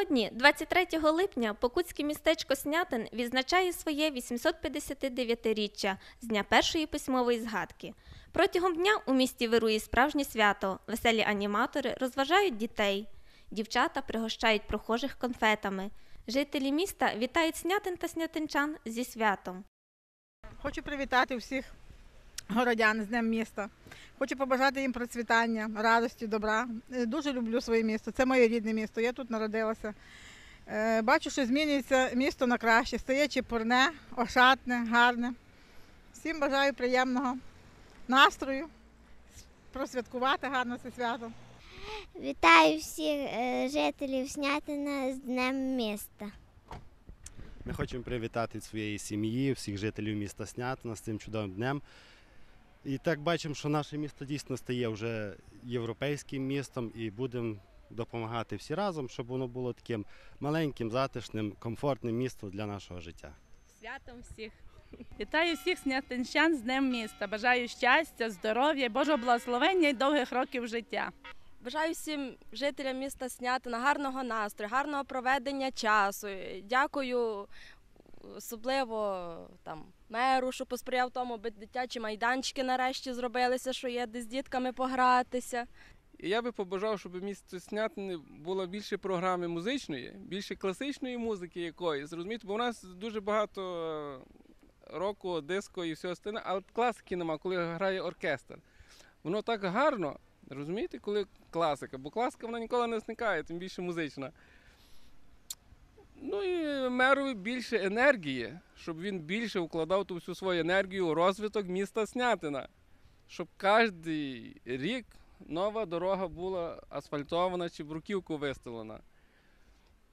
Сьогодні, 23 липня, покутське містечко Снятин відзначає своє 859-річчя з дня першої письмової згадки. Протягом дня у місті вирує справжнє свято. Веселі аніматори розважають дітей. Дівчата пригощають прохожих конфетами. Жителі міста вітають снятин та снятинчан зі святом. Хочу привітати всіх городян з Днем міста. Хочу побажати їм процвітання, радості, добра. Е, Дуже люблю своє місто. Це моє рідне місто. Я тут народилася. Е, Бачу, що змінюється місто на краще, стає чепурне, ошатне, гарне. Всім бажаю приємного настрою, просвяткувати гарно це свято. Вітаю всіх е, жителів Снятина з Днем міста. Ми хочемо привітати своєї сім'ї, всіх жителів міста Снятина з цим чудовим днем. І так бачимо, що наше місто дійсно стає вже європейським містом і будемо допомагати всі разом, щоб воно було таким маленьким, затишним, комфортним містом для нашого життя. Святом всіх. Вітаю всіх снятинщан з Днем міста. Бажаю щастя, здоров'я, Божого благословення і довгих років життя. Бажаю всім жителям міста Снятина гарного настрою, гарного проведення часу. Дякую особливо там меру, що посприяв тому, аби дитячі майданчики нарешті зробилися, що є де з дітками погратися. Я би побажав, щоб місто Снятини було більше програми музичної, більше класичної музики якоїсь. Розумієте, бо у нас дуже багато е, року, диско і всього остальне, а от класики нема, коли грає оркестр. Воно так гарно, розумієте, коли класика, бо класика вона ніколи не зникає, тим більше музична. Ну і мерові більше енергії, щоб він більше вкладав ту всю свою енергію у розвиток міста Снятина. Щоб кожен рік нова дорога була асфальтована чи бруківку виставлена.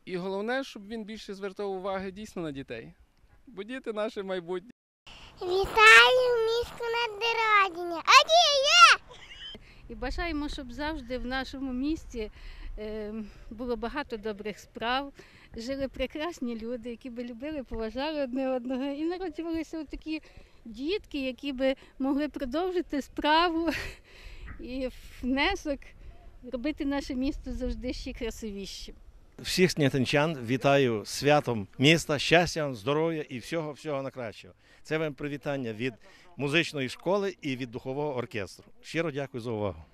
І головне, щоб він більше звертав уваги дійсно на дітей. Бо діти наше майбутнє. Вітаю міську наддородіння. Адіє! І бажаємо, щоб завжди в нашому місті е, було багато добрих справ, жили прекрасні люди, які би любили, поважали одне одного, і народжувалися такі дітки, які би могли продовжити справу і внесок робити наше місто завжди ще красивішим. Всіх снятинчан вітаю святом міста, щастя, здоров'я і всього всього на кращого. Це вам привітання від музичної школи і від духового оркестру. Щиро дякую за увагу.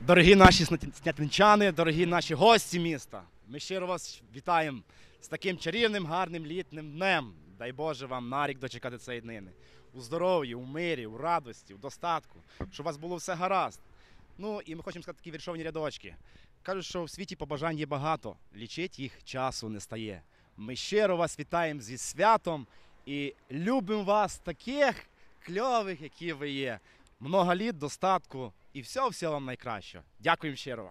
Дорогі наші снятинчани, дорогі наші гості міста, ми щиро вас вітаємо з таким чарівним, гарним літним днем. Дай Боже вам на рік дочекати цієї днини. У здоров'ї, у мирі, у радості, у достатку, щоб у вас було все гаразд. Ну і ми хочемо сказати такі віршовні рядочки. Кажуть, що в світі побажань є багато, лічить їх часу не стає. Ми щиро вас вітаємо зі святом і любимо вас таких кльових, які ви є. Много літ, достатку і всього всього вам найкращого. Дякуємо щиро.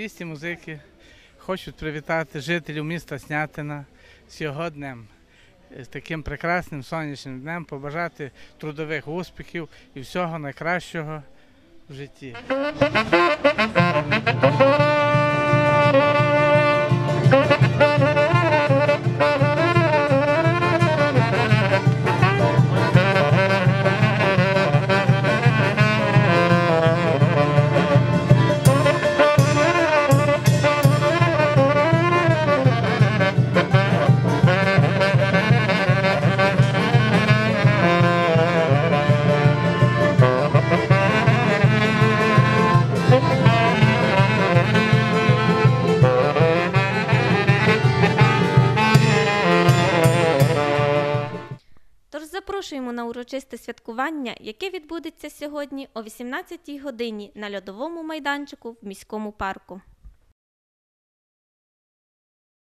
Проїсті музики хочуть привітати жителів міста Снятина з його днем. З таким прекрасним сонячним днем побажати трудових успіхів і всього найкращого в житті. Запрошуємо на урочисте святкування, яке відбудеться сьогодні о 18-й годині на льодовому майданчику в міському парку.